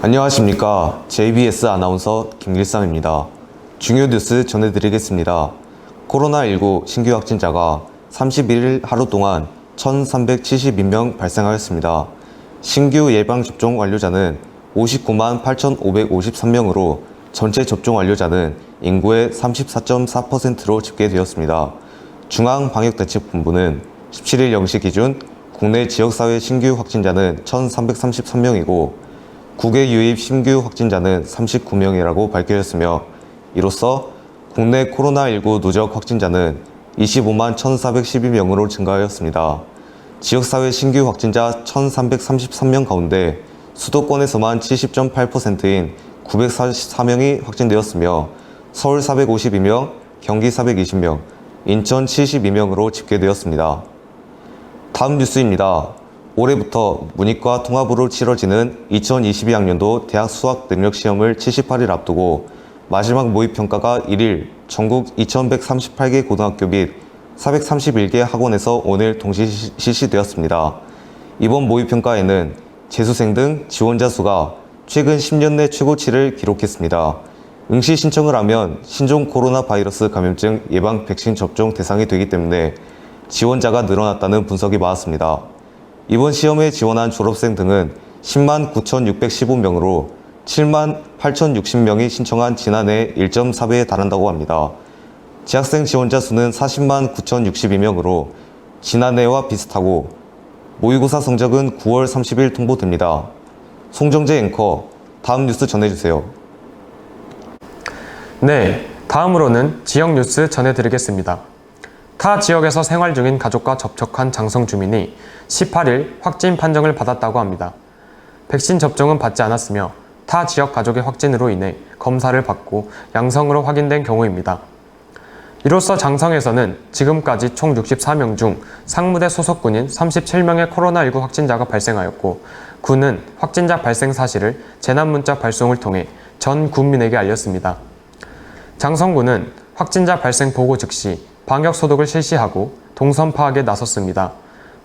안녕하십니까. JBS 아나운서 김길상입니다. 중요 뉴스 전해드리겠습니다. 코로나19 신규 확진자가 31일 하루 동안 1,371명 발생하였습니다. 신규 예방접종 완료자는 59만 8,553명으로 전체 접종 완료자는 인구의 34.4%로 집계되었습니다. 중앙방역대책본부는 17일 0시 기준 국내 지역사회 신규 확진자는 1,333명이고 국외 유입 신규 확진자는 39명이라고 밝혀졌으며 이로써 국내 코로나19 누적 확진자는 25만 1,412명으로 증가하였습니다. 지역사회 신규 확진자 1,333명 가운데 수도권에서만 70.8%인 944명이 확진되었으며 서울 452명, 경기 420명, 인천 72명으로 집계되었습니다. 다음 뉴스입니다. 올해부터 문이과 통합으로 치러지는 2022학년도 대학 수학 능력 시험을 78일 앞두고 마지막 모의 평가가 1일 전국 2138개 고등학교 및 431개 학원에서 오늘 동시 시- 실시되었습니다. 이번 모의 평가에는 재수생 등 지원자 수가 최근 10년 내 최고치를 기록했습니다. 응시 신청을 하면 신종 코로나 바이러스 감염증 예방 백신 접종 대상이 되기 때문에 지원자가 늘어났다는 분석이 많았습니다. 이번 시험에 지원한 졸업생 등은 10만 9,615명으로 7만 8,060명이 신청한 지난해 1.4배에 달한다고 합니다. 재학생 지원자 수는 40만 9,062명으로 지난해와 비슷하고 모의고사 성적은 9월 30일 통보됩니다. 송정재 앵커, 다음 뉴스 전해주세요. 네, 다음으로는 지역 뉴스 전해드리겠습니다. 타 지역에서 생활 중인 가족과 접촉한 장성 주민이 18일 확진 판정을 받았다고 합니다. 백신 접종은 받지 않았으며 타 지역 가족의 확진으로 인해 검사를 받고 양성으로 확인된 경우입니다. 이로써 장성에서는 지금까지 총 64명 중 상무대 소속군인 37명의 코로나19 확진자가 발생하였고 군은 확진자 발생 사실을 재난문자 발송을 통해 전 국민에게 알렸습니다. 장성군은 확진자 발생 보고 즉시 방역 소독을 실시하고 동선 파악에 나섰습니다.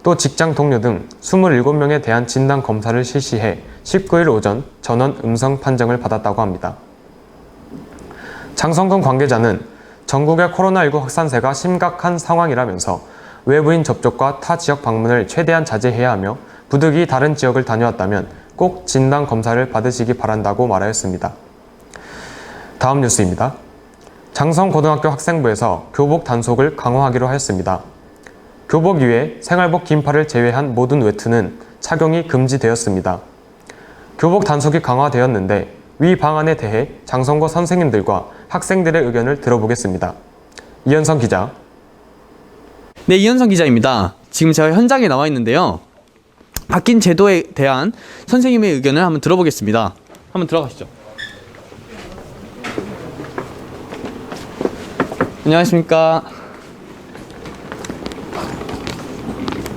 또 직장 동료 등 27명에 대한 진단 검사를 실시해 19일 오전 전원 음성 판정을 받았다고 합니다. 장성군 관계자는 전국의 코로나19 확산세가 심각한 상황이라면서 외부인 접촉과 타 지역 방문을 최대한 자제해야 하며 부득이 다른 지역을 다녀왔다면 꼭 진단 검사를 받으시기 바란다고 말하였습니다. 다음 뉴스입니다. 장성고등학교 학생부에서 교복 단속을 강화하기로 하였습니다. 교복 위에 생활복 긴팔을 제외한 모든 외투는 착용이 금지되었습니다. 교복 단속이 강화되었는데 위 방안에 대해 장성고 선생님들과 학생들의 의견을 들어보겠습니다. 이현성 기자. 네, 이현성 기자입니다. 지금 제가 현장에 나와 있는데요. 바뀐 제도에 대한 선생님의 의견을 한번 들어보겠습니다. 한번 들어가시죠. 안녕하십니까.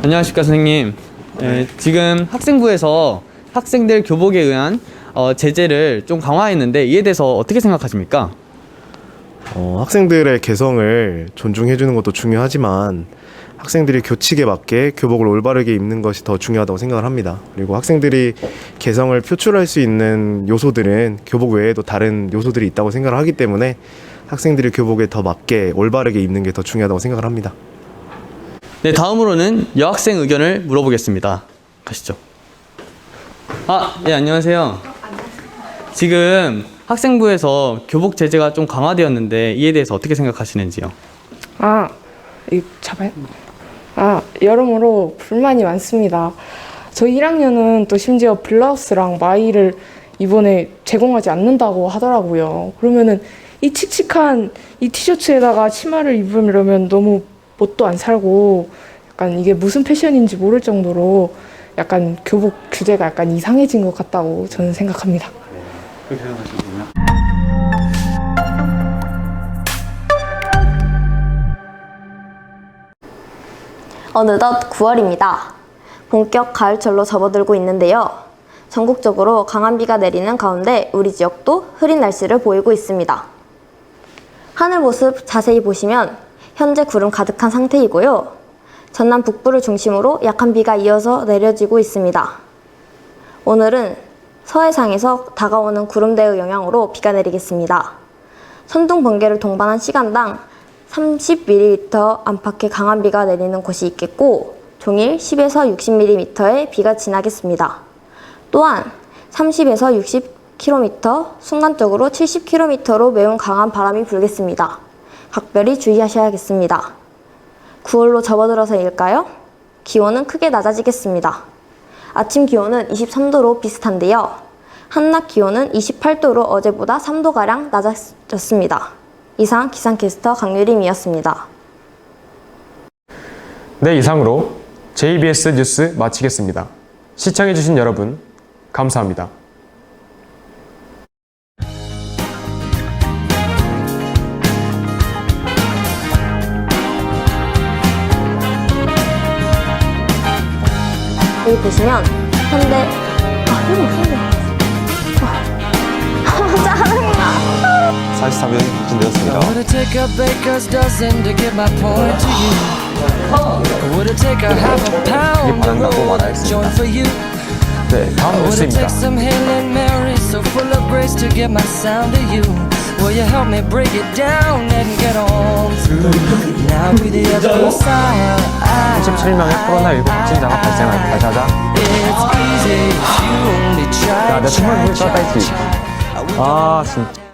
안녕하십니까, 선생님. 네, 지금 학생부에서 학생들 교복에 의한 어, 제재를 좀 강화했는데 이에 대해서 어떻게 생각하십니까? 어, 학생들의 개성을 존중해주는 것도 중요하지만 학생들이 교칙에 맞게 교복을 올바르게 입는 것이 더 중요하다고 생각을 합니다. 그리고 학생들이 개성을 표출할 수 있는 요소들은 교복 외에도 다른 요소들이 있다고 생각을 하기 때문에 학생들이 교복에 더 맞게 올바르게 입는 게 더 중요하다고 생각을 합니다. 네, 다음으로는 여학생 의견을 물어보겠습니다. 가시죠. 아, 네, 안녕하세요. 지금 학생부에서 교복 제재가 좀 강화되었는데 이에 대해서 어떻게 생각하시는지요? 아, 이 잡아요? 아, 여러모로 불만이 많습니다. 저희 1학년은 또 심지어 블라우스랑 마이를 이번에 제공하지 않는다고 하더라고요. 그러면은 이 칙칙한 이 티셔츠에다가 치마를 입으려면 너무 멋도 안 살고 약간 이게 무슨 패션인지 모를 정도로 약간 교복 규제가 약간 이상해진 것 같다고 저는 생각합니다. 어느덧 9월입니다. 본격 가을철로 접어들고 있는데요. 전국적으로 강한 비가 내리는 가운데 우리 지역도 흐린 날씨를 보이고 있습니다. 하늘 모습 자세히 보시면 현재 구름 가득한 상태이고요. 전남 북부를 중심으로 약한 비가 이어서 내려지고 있습니다. 오늘은 서해상에서 다가오는 구름대의 영향으로 비가 내리겠습니다. 선동 번개를 동반한 시간당 30mm 안팎의 강한 비가 내리는 곳이 있겠고 종일 10에서 60mm의 비가 지나겠습니다. 또한 30에서 60km, 순간적으로 70km로 매우 강한 바람이 불겠습니다. 각별히 주의하셔야겠습니다. 9월로 접어들어서일까요? 기온은 크게 낮아지겠습니다. 아침 기온은 23도로 비슷한데요. 한낮 기온은 28도로 어제보다 3도가량 낮아졌습니다. 이상 기상캐스터 강유림이었습니다. 네, 이상으로 JBS 뉴스 마치겠습니다. 시청해주신 여러분, 감사합니다. 여기 보시면 현대 아 이거 현대 아 짜증나 43명이 확진되었습니다. Would it take a baker's dozen to get my point to you? Would it take a half a pound of 반응하고 roll 말하겠습니다. joint for you? 네, 다음 Would it 뉴스입니다. take some Hail and Mary so full of grace to get my sound to you? Will you help me break it down and get on through? Now be the other side. 37명의 코로나19 확진자가 발생할 발사자. It's easy if you only try. 야, 내 정말 try, 눈이 떴다 try, 했지. try. 아, 진짜.